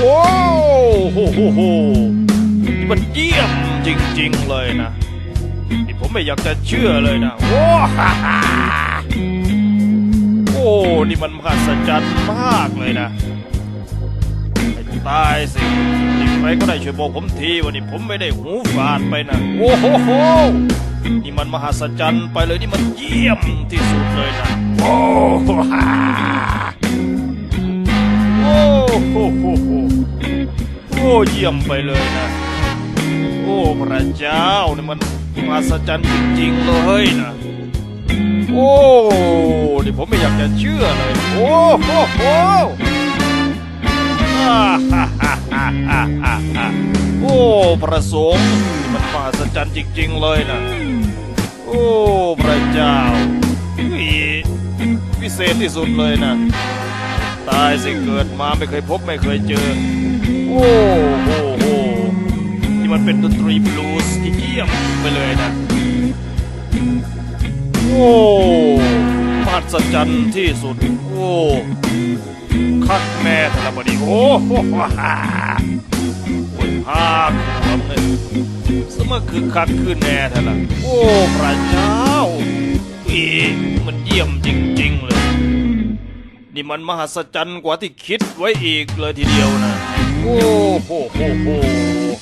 โอ้โหโหโหนี่มันเยี่ยมจริง ๆ เลยนะ นี่ผมไม่อยากจะเชื่อเลยนะโอ้ฮ่าฮ่าโอ้ นี่มันมหัศจรรย์มากเลยนะไอ้ตายสินี่ใครก็ได้ช่วยบอกผมทีว่านี่ผมไม่ได้หูฝาดไปนะโอ้โหโหนี่มันมหัศจรรย์ไปเลยนี่มันเยี่ยมที่สุดเลยนะโอ้ฮ่า เยี่ยมไปเลยนะ โอ้พระเจ้านี่มันมหัศจรรย์จริงๆเลยนะ โอ้นี่ผมไม่อยากจะเชื่อเลย โอ้โหโอ่าฮ่าฮ่าฮ่าฮ่าฮ่าโอ้พระสงฆ์นี่มันมหัศจรรย์จริงๆเลยนะ โอ้พระเจ้าวิวิเศษที่สุดเลยนะ ตายสิเกิดมาไม่เคยพบไม่เคยเจอ โอ้โหโหนี่มันเป็นดนตรีบลูส์ที่เยี่ยมไปเลยนะโอ้มหัศจรรย์ที่สุดโอ้คักแม่ธนบดีโอ้โหฮ่าโอ้ยภาคทำเลยสมคือคักคือแน่ท่านละโอ้พระเจ้าอีมันเยี่ยมจริง ๆ เลย นี่มันมหัศจรรย์กว่าที่คิดไว้อีกเลยทีเดียวนะ 哦吼吼吼、